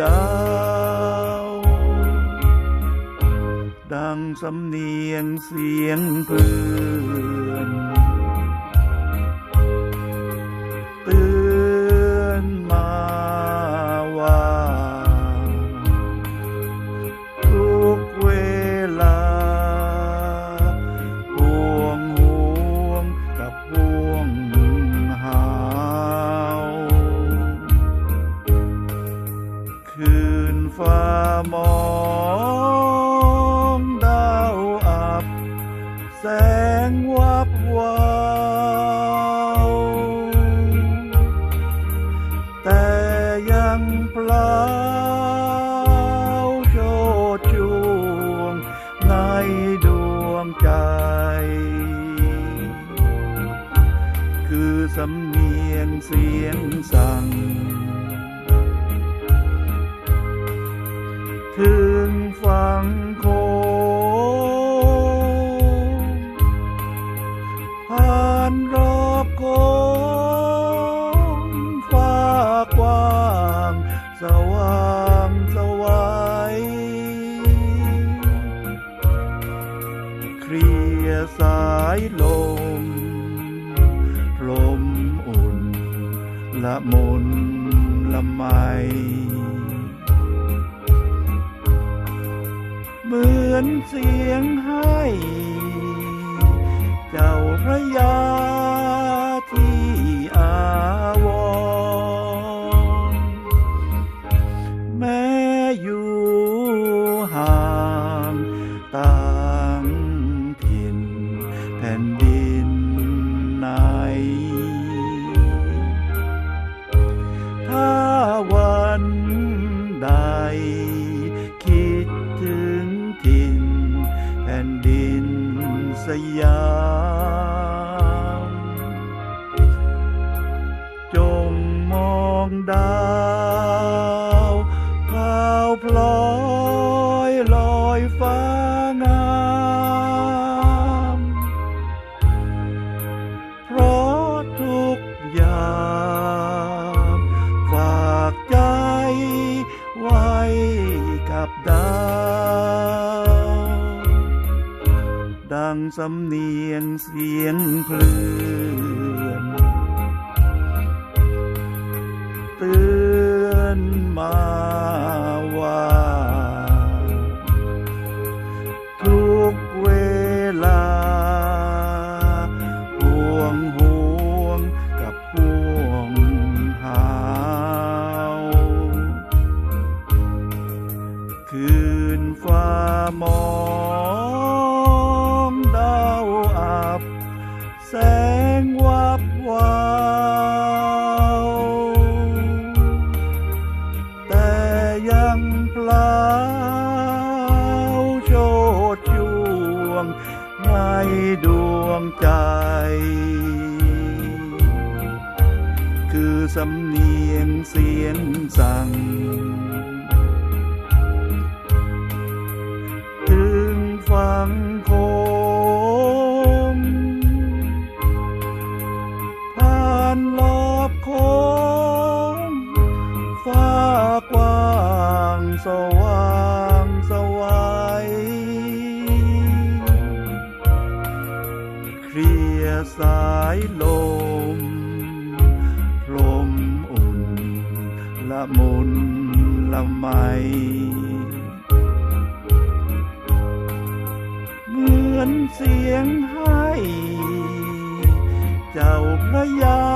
ดาว ดังสำเนียงเสียงเพื่อน คืนฟ้ามองดาวอับ แสงวับวาวแต่ยังเปล่าโชดช่วงในดวงใจ คือสำเนียงเสียงสั่ง ถึงฟังโคงผ่านรอบโค้งฟ้ากว้างสว่างสวัยเคลียสายลม ลมอุ่นละมุนละไม เหมือนเสียงให้ เจ้าพระยาที่อาวรแม้อยู่ห่างต่างถิ่นแผ่นดิน ยาม จงมองดาวพราวพลอยลอยฟ้างามเพราะทุกอย่างฝากใจไว้กับดาว งสำเนียงเสียงเพลื่อนเตือนมาว่า ทุกเวลาห่วงห่วงกับห่วงหาวคืนฟ้ามอง สำเนียงเสียงสั่ง ถึงฟังโคงผ่านรอบโค้งฟ้ากว้างสว่างสวัยเคลียร์สายลม มุนละไม เหมือนเสียงให้ เจ้าพระยา